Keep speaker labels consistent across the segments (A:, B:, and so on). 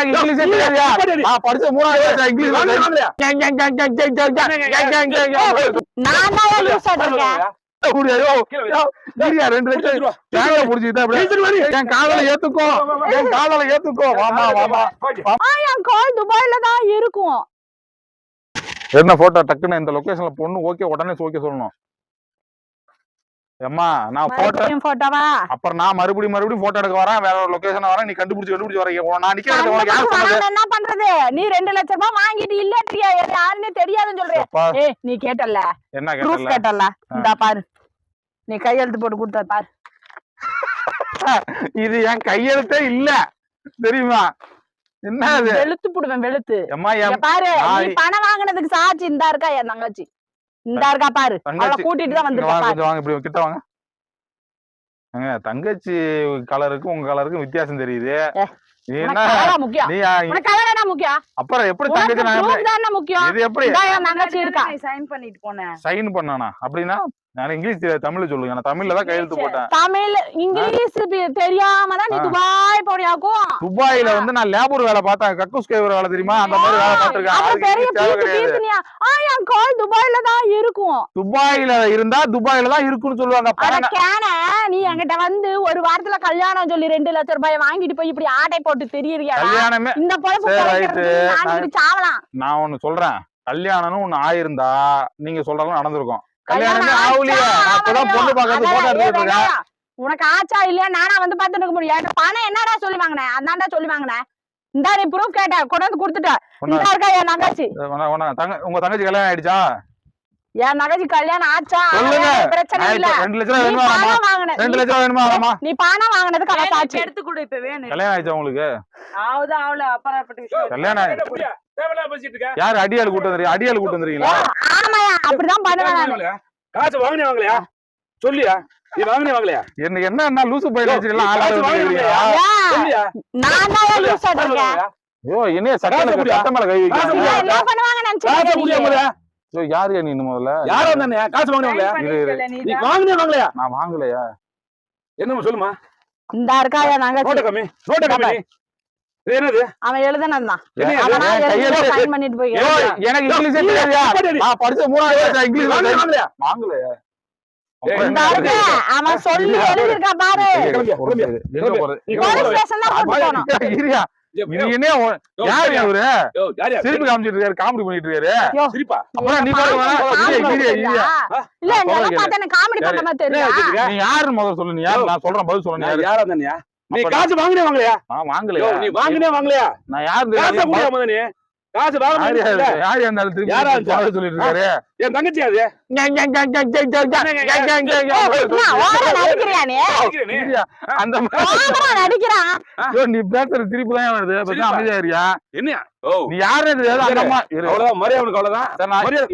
A: எனக்கு இங்கிலீஷ் தெரியாதயா? படிச்ச மூணாவது வருஷம் இங்கிலீஷ்
B: நான்
A: காதல ஏத்துக்கும் என் காதல ஏத்துக்கும் வாமா வாமா
B: தான் இருக்கும்.
A: என்ன போட்டோ டக்குன்னு இந்த லொகேஷன்ல பொண்ணு ஓகே உடனே ஓகே சொல்லணும். ஏம்மா நான் போட்டோ
B: போட்டோவா
A: அப்புறம் நான் மறுபடியும் மறுபடியும் போட்டோ எடுக்க வரேன். வேற ஒரு லொகேஷன் வரேன். நீ கண்டுபிடிச்சு கண்டுபிடிச்சு வரீங்க நான் நிக்கிறேன். உனக்கு யார் சொன்னது?
B: என்ன பண்றது? நீ ரெண்டு லட்சம் ரூபாய் வாங்கிட்டு இல்லன்றியா? யாருன்னு தெரியாதுன்னு சொல்றேன் ஏய் நீ கேட்டல்ல?
A: என்ன
B: ப்ரூஃப்
A: கேட்டல
B: கேட்டல்ல. இந்தா பாரு. நீ கையெழுத்து போட்டு கொடுத்த பாரு.
A: இது என் கையெழுத்தே இல்ல. தெரியுமா? என்ன
B: வெளுத்து புடுவேன் வெளுத்து.
A: அம்மா
B: பாரு நீ. பணம் வாங்குனதுக்கு சாட்சி இந்தா இருக்கா என் தங்கச்சி? இந்த இருக்கா பாரு. கூட்டிட்டு தான்
A: வாங்க இப்படி கிட்ட வாங்க. தங்கச்சி கலருக்கும் உங்க கலருக்கும் வித்தியாசம் தெரியுது. அப்புறம் எப்படி தங்கச்சி இது எப்படி?
C: சைன் பண்ணிட்டு போனேன்.
A: சைன் பண்ணானா? அப்படின்னா நான் இங்கிலீஷ் தமிழ்ல சொல்லுங்க நான் தமிழ்ல தான் கையெழுத்து போட்டேன்.
B: தமிழ் இங்கிலீஷ் தெரியாம தான் நீ. துபாய் போனியாக்கும்.
A: துபாயில வந்து நான் லேபர் வேலை பார்த்தேன். கக்கூஸ் கேவர் வேலை தெரியுமா? அந்த மாதிரி வேலை பார்த்திருக்கேன்.
B: அப்ப
A: அதுக்கு
B: பெரிய
A: இங்கிலீஷ் தேவை
B: பீத்து
A: கிடையாது.
B: பீத்துனியா? ஆ என் கால் துபாயில தான் இருக்கும்.
A: துபாயில இருந்தா துபாயில தான் இருக்குன்னு சொல்லுவாங்க.
B: கேன நீ என்கிட்ட வந்து ஒரு வாரத்துல கல்யாணம் சொல்லி ரெண்டு லட்சம் ரூபாய் வாங்கிட்டு போய் இப்படி ஆட்டை போட்டு தெரியறியா
A: கல்யாணமே
B: இந்த பொழப்பு சாவலாம்.
A: நான் ஒண்ணு சொல்றேன். கல்யாணம்னு ஒண்ணு ஆயிருந்தா நீங்க சொல்றதெல்லாம் நடந்திருக்கும்.
B: கல்யாணம்
A: ஆகலையே? பொண்ணு போட்டோ எடுத்துட்டு
B: உனக்கு ஆச்சா இல்லையா? நானா வந்து பார்த்துட்டு இருக்க முடியும் பணம் என்னடா சொல்லி வாங்கினேன் அதான்டா சொல்லி வாங்கினேன் இந்தா நீ ப்ரூஃப் கேட்ட. கொண்டு வந்து கொடுத்துட்ட. இந்த இருக்கா என் நகைச்சி
A: ஒண்ணு- ஒண்ணு, தங்க உங்க தங்கச்சி கல்யாணம் ஆயிடுச்சா?
B: என் நகைச்சி கல்யாணம் ஆச்சா? பிரச்சனை இல்ல.
A: ரெண்டு லட்சம்
B: நீ
A: வேணுமா?
B: பணம் வாங்கின.
A: ரெண்டு லட்சம் வேணுமா வேணாமா
B: நீ பணம் வாங்கினதுக்கு அவ சாட்சி
C: எடுத்து கொடு இப்ப வேணும்
A: கல்யாணம் ஆயிடுச்சா உங்களுக்கு?
C: ஆவுது ஆவல விஷயம்
A: கல்யாணம் ஆயிடுச்சு.
D: தேவையில்லாம பேசிட்டு இருக்க.
A: யார் அடியாள் கூட்டு வந்துறீங்க அடியாள்
D: வாங்கலையா? சொல்லியா? நீ வாங்கினே வாங்கலையா?
A: என்ன என்ன லூசு போயில வச்சிருக்கலாம்
D: ஓ என்ன
A: சட்டமல சட்டமல கை
D: வைக்க
B: என்ன பண்ணுவாங்க நினைச்சேன்
D: காசு
A: குடியா யாரு நீ முதல்ல?
D: யாரா இருந்தானே காசு வாங்கினே நீ வாங்கினே வாங்கலையா?
A: நான் வாங்கலையா?
D: என்னமா சொல்லுமா
B: இந்த இருக்காயா நாங்க
D: நோட்டு கம்மி. நோட்டு கம்மி
B: அவன் எழுதுனதுதான்.
A: எனக்கு இங்கிலீஷே தெரியாதா? நான் படிச்ச மூணாவது வருஷம் இங்கிலீஷ்
D: வாங்கலையா
A: காமிச்சிட்டு இருக்காரு காமெடி பண்ணிட்டு இருக்காரு.
D: சிரிப்பா.
A: நீ
B: காமெடி பண்ற மாதிரி
A: நீ யாரு முதல்ல சொல்லு நீ யாரு? நான் சொல்றேன் பதில் சொல்றேன் யார்?
D: யாரா தானியா நீ காசு வாங்கினே வாங்கலையா?
A: நான் வாங்கலையா?
D: நீ வாங்கினே வாங்கலையா?
A: நான் யாரு
D: காசு வந்த நீ காசு வாங்க
A: யாரு யாரு சொல்லிட்டு இருக்காரு?
D: என் தங்கச்சி அது
B: நீ
A: திருப்பி தான் வருது? அமைதியா இருக்கியா? யாரு தெரியாது அந்த அம்மா அவனுக்கு
D: அவ்வளவுதான்.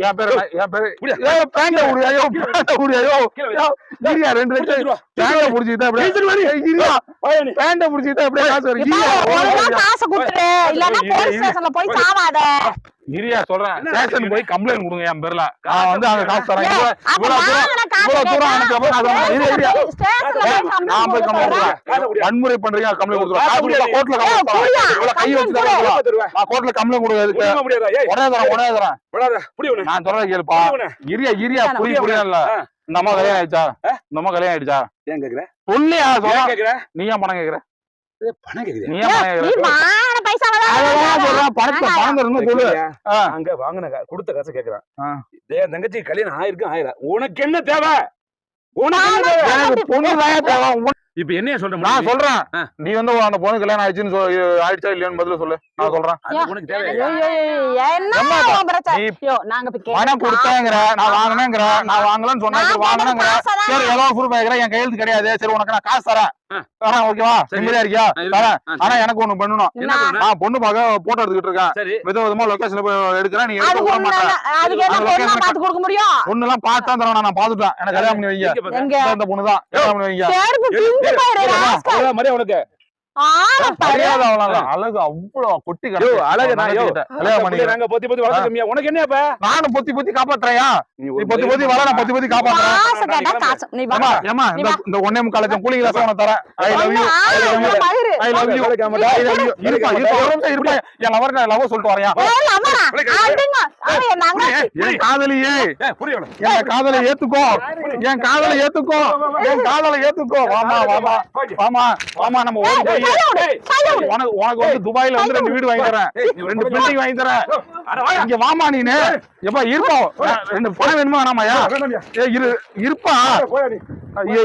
A: என் பேரு என் பேரு பேங்க
D: முடியாயோ பேங்க
A: முடியாயோ இருயா ரெண்டு லட்சம்.
D: பேங்க
A: பேண்ட புடிச்சுக்கிட்டா அப்படியே காசு வரும்.
B: காசு கொடுத்துரு. இல்லன்னா
A: இருயா, சொல்றேன் ஸ்டேஷன் போய் கம்ப்ளைண்ட் கொடுங்க என் பேர்ல நான் வந்து அங்க காசு தரேன் இவ்வளவு இவ்வளவு தூரம் அனுப்பிச்சப்போ நான்
B: போய் கம்ப்ளைண்ட் கொடுக்குறேன்.
A: வன்முறை பண்றீங்க கம்ப்ளைண்ட் கொடுக்குறேன்
D: காசு
A: கொடுத்தா. கோர்ட்ல கம்ப்ளைண்ட். இவ்வளவு கை வச்சு தரேன். நான் கோர்ட்ல கம்ப்ளைண்ட்
D: முடியாதா? ஏய்,
A: உடனே தரேன் உடனே தரேன். நான் சொல்றேன் கேளுப்பா. இரியா இரியா புரிய புரியல. இந்த அம்மா கல்யாணம் ஆயிடுச்சா? இந்த அம்மா கல்யாணம் ஆயிடுச்சா
D: ஏன் கேக்குற?
A: சொல்ல? நீ ஏன் பணம் கேக்குற
D: ஏய், பணம் அங்க வாங்கின கொடுத்த காசு கேக்குறான். என் தங்கச்சி கல்யாணம் ஆயிருக்கு ஆயிரா. உனக்கு என்ன தேவை? இப்ப என்ன சொல்றேன்
A: நான் சொல்றேன். நீ வந்து அந்த பொண்ணு கல்யாணம் ஆயிடுச்சுன்னு ஆயிடுச்சா இல்லையான்னு பதில சொல்லு. நான் சொல்றேன்.
D: உனக்கு தேவை
A: நான் வாங்கினேங்கிற நான் வாங்கலன்னு சொன்னா வாங்கினேங்கிற. சரி எவ்வளவு ப்ரூஃப் என் கையெழுத்து கிடையாது. சரி உனக்கு நான் காசு தரேன். ஓகேவா? நிம்மதியா இருக்கியா? ஆனா எனக்கு ஒண்ணு பண்ணணும்.
B: நான்
D: பொண்ணு
A: பார்க்க போட்டோ எடுத்துக்கிட்டு இருக்கேன். வித விதமா லொகேஷன்ல எடுக்கிறேன். நீ மாட்டேன்.
B: பாத்து முடியும்
A: பொண்ணு பார்த்தா தரணும். நான் பாத்துட்டேன் எனக்கு கல்யாணம் பண்ணி வைங்க. இந்த பொண்ணு தான். கல்யாணம் பண்ணி வைங்க.
D: மாதிரி உனக்கு.
A: அழகு அவ்வளவு கொட்டி.
D: அழகு. நாங்க பொத்தி பொத்தி வளர்த்துக்கோமியா. உனக்கு என்ன இப்ப?
A: நானும் பொத்தி பொத்தி காப்பாத்துறேன்
D: நீ
A: பொத்தி பொத்தி வள நான் பொத்தி பொத்தி காப்பாத்துறேன். இந்த ஒன்னே முக்கால் லட்சம் கூலிங் உனக்கு தரேன். ஐ லவ் யூ இருப்பா இருப்பா ஒரு நிமிஷம் இருப்பா. என் லவர் நான் லவ் சொல்லிட்டு வரேன்
B: ஏய், அம்மா, அதுங்க. அவன் என் தங்கச்சி.
A: என் காதலியே.
D: ஏய், புரியல
A: என் காதலை ஏத்துக்கோ. என் காதலை ஏத்துக்கோ. என் காதலை ஏத்துக்கோ. வாமா வாமா. வாமா வாமா நம்ம ஓடி போய்
B: கையை விடு, கையை விடு.
A: உனக்கு உனக்கு வந்து துபாயில வந்து ரெண்டு வீடு வாங்கி தரேன். ரெண்டு பில்டிங் வாங்கி தரேன். இங்க வாமா நீனு. எப்பா இருப்பா. ரெண்டு பணம் வேணுமா? வேணாமாயா. இரு இருப்பா. ஐயோ